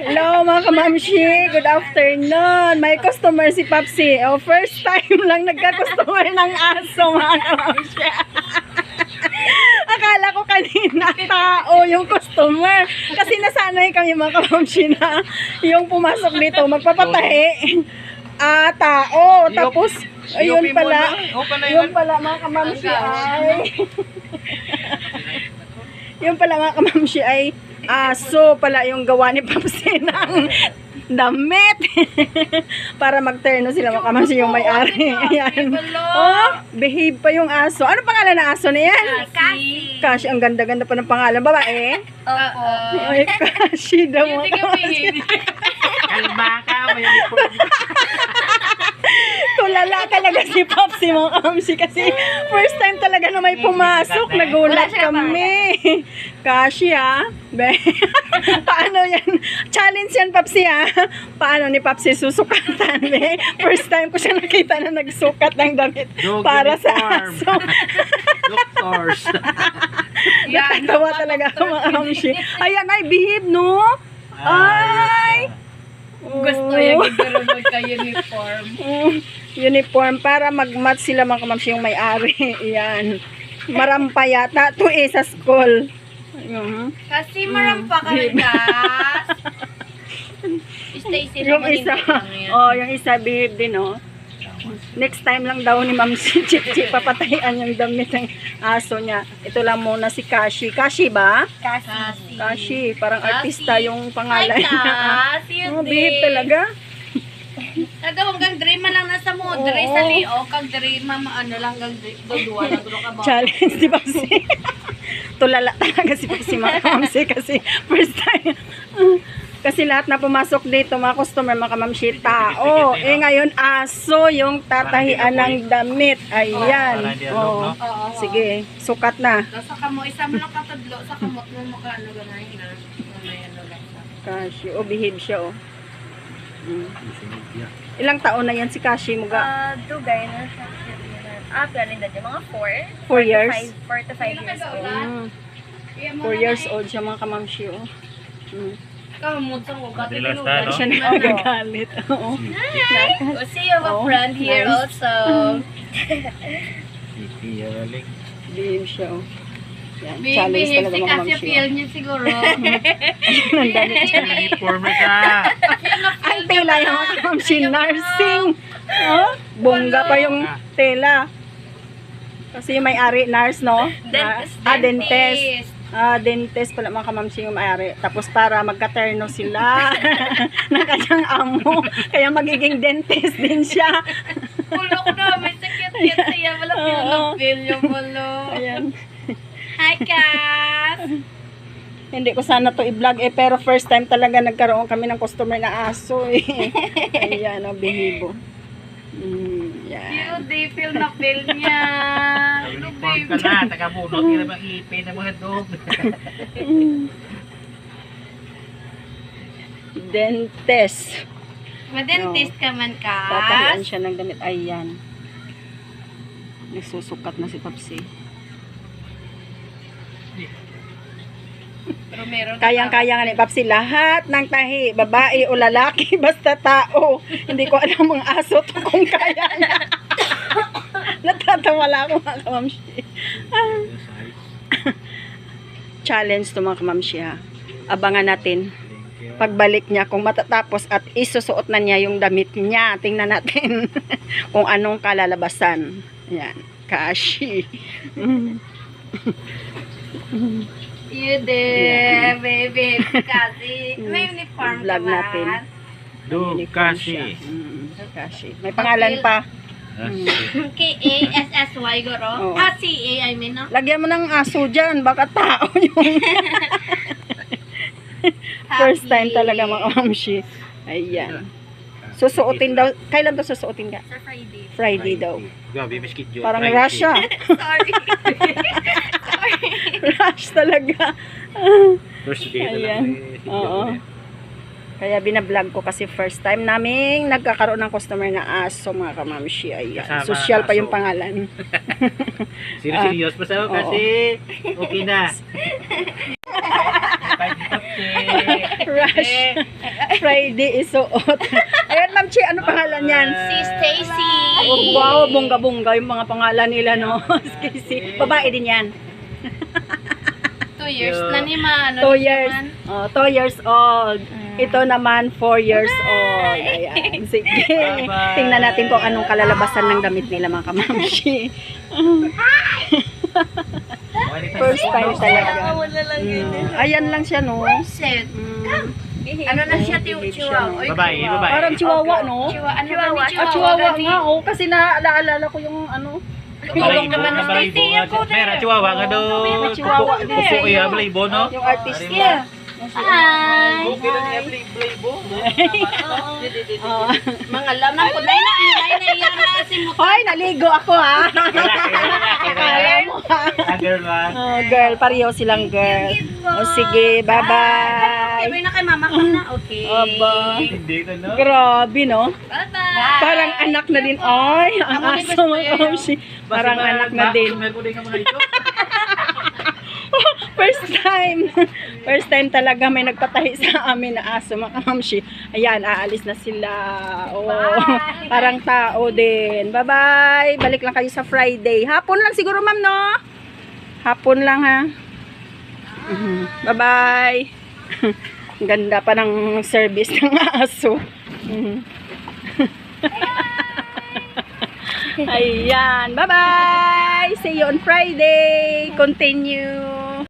Hello mga kamamshi, good afternoon. May customer si Papsi. Oh, first time lang nagka-customer ng aso mga kamamshi. Akala ko kanina tao yung customer. Kasi nasanay kami mga kamamshi na yung pumasok dito magpapatahi. Ah, tao. Tapos, ayun pala. Yun yun. pala mga kamamshi ay. Yung pala mga kamamshi ay aso pala yung gawa ni Papsi ng damit. Para magterno sila mga kamamshi yung may-ari. Ayan. Oh, behave pa yung aso. Ano pangalan ng aso na yan? Kasi. Kashi, ang ganda-ganda pa ng pangalan. Babae? Opo. Ay, Kashi daw Sige, kamamshi. Kalma ka, may uniform. Tulala talaga si Popsi mga kamsi kasi first time talaga na may pumasok. Nagulat kami. Kashi ha. Be. Paano yan? Challenge yan Popsi ha. Paano ni Popsi susukatan? Be? First time ko siya nakita na nagsukat ng damit Dog para sa aso. Doctors. Nakatawa talaga ako mga kamsi. Ayan ay, behave no? Ay! Gusto yung gagawin magka-uniform. Mm, uniform para mag-match sila mga kamamsi yung may-ari. Yan. Marampa yata. To eh, sa school. Mhm. Kasi marampa ka rin, Kas. Stacy Yung naman isa, oh, yung isa behave din, oh. Next time lang daw ni Ma'am si Chip Chip papatayan yung damit ng aso niya. Ito lang muna si Kashi. Kashi ba? Kasi. Kashi. Parang artista yung pangalan Hi, niya. Kas. Yun Oh, behave talaga. Nagawang kang dream man lang nasa mo. Oo. Dre sa liyo. Kag dream ma ano lang kang dudua lang dulo ka ba. Challenge di ba si Tulala talaga si si mga kamamsi kasi first time. kasi lahat na pumasok dito mga customer mga kamamsi tao. Eh ngayon aso yung tatahian ng damit. Ayan. Oh. no? Oo. Sige, sukat na. Sa kamo isa mo lang katadlo sa kamot mo mo ka ano ganay na. Ano ano lang. Kashi, o behave siya oh. Mm. Ilang taon na yan si Kashi Muga? Ah, dugay na siya. Ah, pero linda dyan. Mga 4. Four years? 4 to 5 years old. Mm. Iya mo Four na years na old siya mga kamamsi oh. Mm. Sa ko ka Madalas na, no? Siya nagagalit. Oo. Oh, see, you have a Oh, friend here also. Iyaling. Behave siya oh. Yan, talaga si mga kasi feel niya siguro. Ang dami siya. Uniform ka. Ang tela yung mga nursing. Oh, bongga pa yung tela. Kasi yung may-ari, nurse, no? Dentist, Ah, dentist. Ah, dentist pala mga kamamsi yung may-ari. Tapos para magkaterno sila ng kanyang amo. Kaya magiging dentist din siya. Kulok na, may sakit-kit siya. Wala Oo. feel na feel yung mulo. Ayan. Hi, Cass! Hindi ko sana to i-vlog eh, pero first time talaga nagkaroon kami ng customer na aso eh. Ayan, oh, behibo. Mm, yan. Cute, they feel na feel niya. Ano, Uniform ka baby? na. Taga-bunot ka naman ipin ng mga dog. Dentist. Madentist ka man, Tatahian Cass. siya ng damit. Ayan. Nagsusukat na si Papsi. Pero meron Kayang-kaya nga ni Papsi lahat ng tahi, babae o lalaki, basta tao. Hindi ko alam ang aso to kung kaya niya. Natatawa lang ako mga kamamshi. Ah. Challenge to mga kamamshi ha. Abangan natin pagbalik niya kung matatapos at isusuot na niya yung damit niya. Tingnan natin kung anong kalalabasan. Yan. Kashi. Mm. You did, baby. Kasi may uniform ka Vlog ba? natin. Dog Uniform kasi. Mm, Kashi. May pangalan pa. K-A-S-S-Y, goro. Oo. Ah, C-A, I mean, no? Lagyan mo ng aso dyan. Baka tao yung first time talaga mga kamshi. Ayan. Susuotin daw. Kailan to susuotin ka? Sa Friday. Friday daw. Gabi, may schedule. Parang Friday. Russia. Sorry. Rush talaga. First day na schedule Oo. ulit. Kaya binablog ko kasi first time naming nagkakaroon ng customer na aso mga kamamshi. Ayan. Kasama Social pa aso. yung pangalan. Serious pa sa kasi okay na. Eh. Rush. Friday isuot. Ayan, Ma'am Chi, ano pangalan yan? Si Stacy. Oh, wow, bongga-bongga yung mga pangalan nila, no? Kasi, babae din yan. Two years na ni Ma. Ano Two ni years. Man? Oh, two years old. Ito naman, four years old. Ayan, sige. Bye-bye. Tingnan natin kung anong kalalabasan ng damit nila, mga kamamshi. First time talaga. Mm, ayan lang siya, no? Mm, Ano na siya, chihuahua? Oy, Babae, babae. parang chihuahua, no? Chihuahua. Ano Chihuahua. Ah, chihuahua nga, oh. Kasi naalala ko yung ano. Tulong naman ng Stacy. Mera, chihuahua nga do. May chihuahua din. Pupo iya, balayibo, no? Yung artist niya. Hi. Okay lang niya, balayibo. Oh. Mga lamang ko. Na, na iyan na si Mukha. Hoy, naligo ako, ha? Akala mo, ha? Ah, girl, man. Oh, girl, pareho silang girl. O sige, bye-bye. Sabi na kay mama ko na. Okay. Aba. Hindi ko, no? Grabe, no? Bye-bye. Parang anak na din. Ay, ang gusto mo, yun. Kamsi. Parang anak na din. Meron ko din ka mga ito. First time. First time talaga may nagpatahi sa amin na aso, mga kamsi. Ayan, aalis na sila. Oh, parang tao din. Bye-bye. Balik lang kayo sa Friday. Hapon lang siguro, ma'am, no? Hapon lang, ha? Mhm. Bye-bye. Ganda pa ng service ng aso. Mhm. Ayan. Bye-bye. See you on Friday. Continue.